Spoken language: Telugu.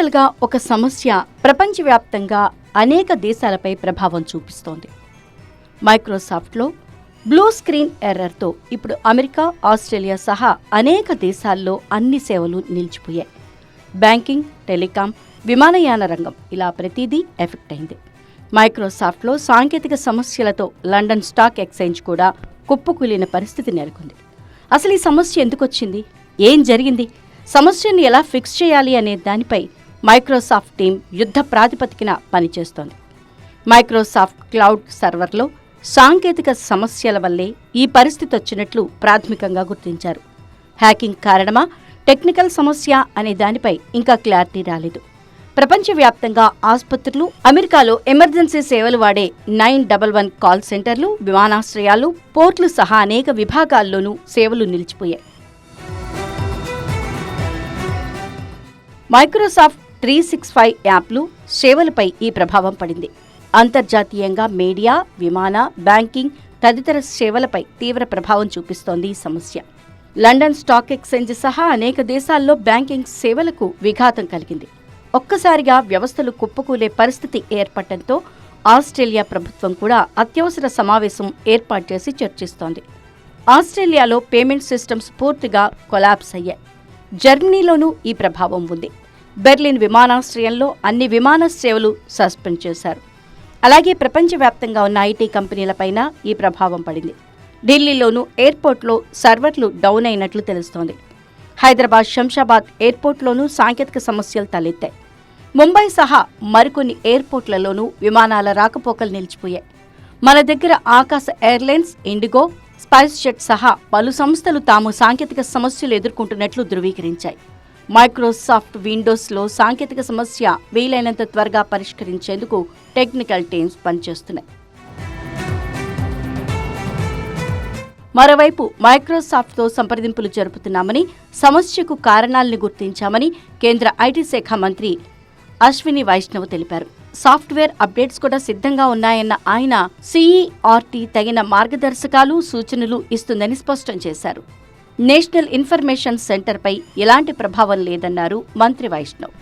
టెక్నికల్గా ఒక సమస్య ప్రపంచవ్యాప్తంగా అనేక దేశాలపై ప్రభావం చూపిస్తోంది. మైక్రోసాఫ్ట్లో బ్లూ స్క్రీన్ ఎర్రర్తో ఇప్పుడు అమెరికా ఆస్ట్రేలియా సహా అనేక దేశాల్లో అన్ని సేవలు నిలిచిపోయాయి. బ్యాంకింగ్ టెలికాం విమానయాన రంగం ఇలా ప్రతిదీ ఎఫెక్ట్ అయింది. మైక్రోసాఫ్ట్లో సాంకేతిక సమస్యలతో లండన్ స్టాక్ ఎక్స్చేంజ్ కూడా కుప్పకూలిన పరిస్థితి నెలకొంది. అసలు ఈ సమస్య ఎందుకు వచ్చింది ఏం జరిగింది? సమస్యను ఎలా ఫిక్స్ చేయాలి అనే దానిపై మైక్రోసాఫ్ట్ టీం యుద్ధ ప్రాతిపదికన పనిచేస్తోంది. మైక్రోసాఫ్ట్ క్లౌడ్ సర్వర్లో సాంకేతిక సమస్యల వల్లే ఈ పరిస్థితి వచ్చినట్లు ప్రాథమికంగా గుర్తించారు. హ్యాకింగ్ కారణమా టెక్నికల్ సమస్య అనే దానిపై ఇంకా క్లారిటీ రాలేదు. ప్రపంచవ్యాప్తంగా ఆసుపత్రులు అమెరికాలో ఎమర్జెన్సీ సేవలు వాడే నైన్ డబల్ వన్ కాల్ సెంటర్లు విమానాశ్రయాలు పోర్ట్లు సహా అనేక విభాగాల్లోనూ సేవలు నిలిచిపోయాయి. మైక్రోసాఫ్ట్ త్రీ సిక్స్ ఫైవ్ యాప్లు సేవలపై ఈ ప్రభావం పడింది. అంతర్జాతీయంగా మీడియా విమాన బ్యాంకింగ్ తదితర సేవలపై తీవ్ర ప్రభావం చూపిస్తోంది ఈ సమస్య. లండన్ స్టాక్ ఎక్స్చేంజ్ సహా అనేక దేశాల్లో బ్యాంకింగ్ సేవలకు విఘాతం కలిగింది. ఒక్కసారిగా వ్యవస్థలు కుప్పకూలే పరిస్థితి ఏర్పడటంతో ఆస్ట్రేలియా ప్రభుత్వం కూడా అత్యవసర సమావేశం ఏర్పాటు చేసి చర్చిస్తోంది. ఆస్ట్రేలియాలో పేమెంట్ సిస్టమ్స్ పూర్తిగా కొలాప్స్ అయ్యాయి. జర్మనీలోనూ ఈ ప్రభావం ఉంది. బెర్లిన్ విమానాశ్రయంలో అన్ని విమాన సేవలు సస్పెండ్ చేశారు. అలాగే ప్రపంచవ్యాప్తంగా ఉన్న ఐటీ కంపెనీలపైన ఈ ప్రభావం పడింది. ఢిల్లీలోనూ ఎయిర్పోర్ట్లో సర్వర్లు డౌన్ అయినట్లు తెలుస్తోంది. హైదరాబాద్ శంషాబాద్ ఎయిర్పోర్ట్లోనూ సాంకేతిక సమస్యలు తలెత్తాయి. ముంబై సహా మరికొన్ని ఎయిర్పోర్ట్లలోనూ విమానాల రాకపోకలు నిలిచిపోయాయి. మన దగ్గర ఆకాశ ఎయిర్లైన్స్ ఇండిగో స్పైస్ జెట్ సహా పలు సంస్థలు తాము సాంకేతిక సమస్యలు ఎదుర్కొంటున్నట్లు ధృవీకరించాయి. మైక్రోసాఫ్ట్ విండోస్లో సాంకేతిక సమస్య వీలైనంత త్వరగా పరిష్కరించేందుకు టెక్నికల్ టీమ్స్ పనిచేస్తున్నాయి. మరోవైపు మైక్రోసాఫ్ట్తో సంప్రదింపులు జరుపుతున్నామని సమస్యకు కారణాలను గుర్తించామని కేంద్ర ఐటీ శాఖ మంత్రి అశ్విని వైష్ణవ్ తెలిపారు. సాఫ్ట్వేర్ అప్డేట్స్ కూడా సిద్ధంగా ఉన్నాయన్న ఆయన సిఈఆర్టీ తగిన మార్గదర్శకాలు సూచనలు ఇస్తుందని స్పష్టం చేశారు. నేషనల్ ఇన్ఫర్మేషన్ సెంటర్పై ఎలాంటి ప్రభావం లేదన్నారు మంత్రి వైష్ణవ్.